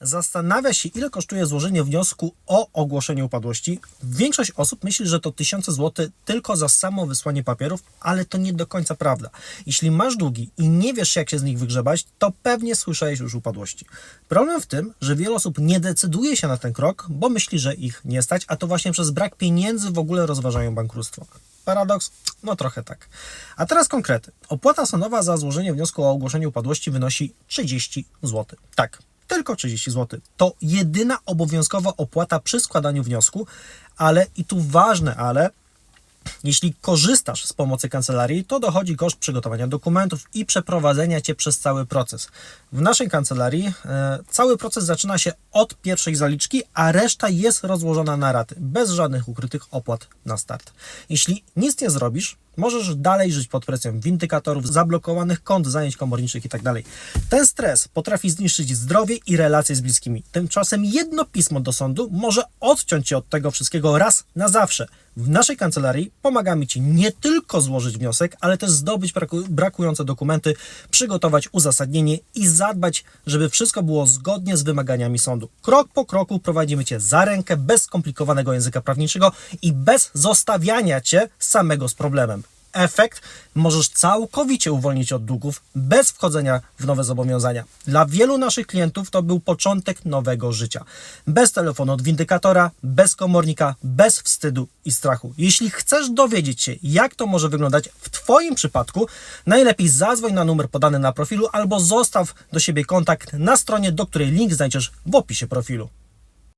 zastanawia się, ile kosztuje złożenie wniosku o ogłoszenie upadłości, większość osób myśli, że to tysiące złotych tylko za samo wysłanie papierów, ale to nie do końca prawda. Jeśli masz długi i nie wiesz, jak się z nich wygrzebać, to pewnie słyszałeś już upadłości. Problem w tym, że wiele osób nie decyduje się na ten krok, bo myśli, że ich nie stać, a to właśnie przez brak pieniędzy w ogóle rozważają bankructwo. Paradoks? No trochę tak. A teraz konkrety. Opłata sądowa za złożenie wniosku o ogłoszenie upadłości wynosi 30 zł. Tak, tylko 30 zł. To jedyna obowiązkowa opłata przy składaniu wniosku, ale i tu ważne ale, jeśli korzystasz z pomocy kancelarii, to dochodzi koszt przygotowania dokumentów i przeprowadzenia cię przez cały proces. W naszej kancelarii e, cały proces zaczyna się od pierwszej zaliczki, a reszta jest rozłożona na raty, bez żadnych ukrytych opłat na start. Jeśli nic nie zrobisz, możesz dalej żyć pod presją windykatorów, zablokowanych kont, zajęć komorniczych itd. Ten stres potrafi zniszczyć zdrowie i relacje z bliskimi. Tymczasem jedno pismo do sądu może odciąć cię od tego wszystkiego raz na zawsze. W naszej kancelarii pomagamy Ci nie tylko złożyć wniosek, ale też zdobyć braku- brakujące dokumenty, przygotować uzasadnienie i zadbać, żeby wszystko było zgodnie z wymaganiami sądu. Krok po kroku prowadzimy Cię za rękę, bez skomplikowanego języka prawniczego i bez zostawiania Cię samego z problemem. Efekt możesz całkowicie uwolnić od długów bez wchodzenia w nowe zobowiązania. Dla wielu naszych klientów to był początek nowego życia. Bez telefonu od windykatora, bez komornika, bez wstydu i strachu. Jeśli chcesz dowiedzieć się, jak to może wyglądać w Twoim przypadku, najlepiej zadzwoń na numer podany na profilu albo zostaw do siebie kontakt na stronie, do której link znajdziesz w opisie profilu.